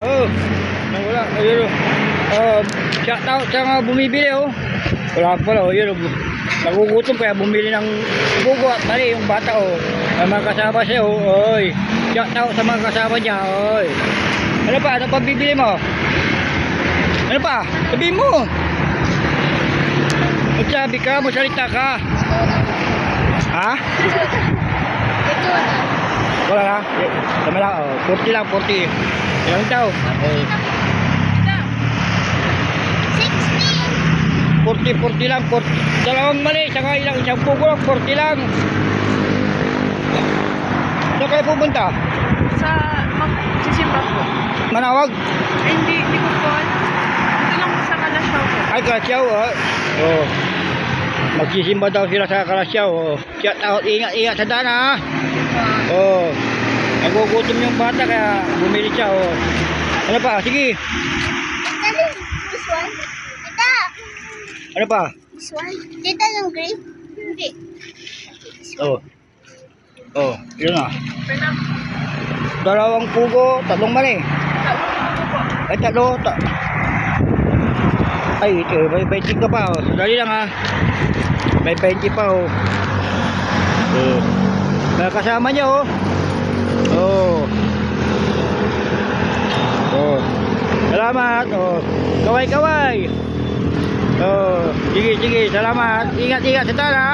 Oh, nawala. Ayun oh. Um, shout out sa mga bumibili oh. Wala pala oh. Yun oh. Nagugutom kaya bumili ng bugo at mali yung bata oh. May mga kasama siya oh. Oy. Shout out sa mga kasama niya. Oy. Ano pa? Ano pa bibili mo? Ano pa? Sabihin mo. Magsabi ka, magsalita ka. Ha? Na? Eh, Tama lang, oh. 40 lang, 40. Ilang? Eh, 60. 40, 40 lang, 40. Dalawang mali, saka ilang isang pugo lang, 40 lang. Saan kayo pupunta? Sa magsisimba po. Manawag? Ay, hindi, hindi ko po. Ito lang po sa Kalasyaw po. Ay, Kalasyaw, oh. Oh. Magsisimba daw sila sa Kalasyaw, oh. Shout out, ingat, ingat sa daan, ha? Oh. Nagugutom yung bata, kaya bumili siya, oh. Ano pa? Sige. This one. Tita. Ano pa? This one. Tita yung grape. Hindi. Oh. Oh, yun na. Pwede Dalawang pugo, tatlong mali. Ay, tatlo. Ta Ay, ito, may 20 ka pa, oh. Dali lang, ha. May 20 pa, oh. Oh. May kasama niya, oh. Oh. Oh. Salamat, oh. Kaway-kaway. Oh, sige, sige, salamat. Ingat, ingat sa tala.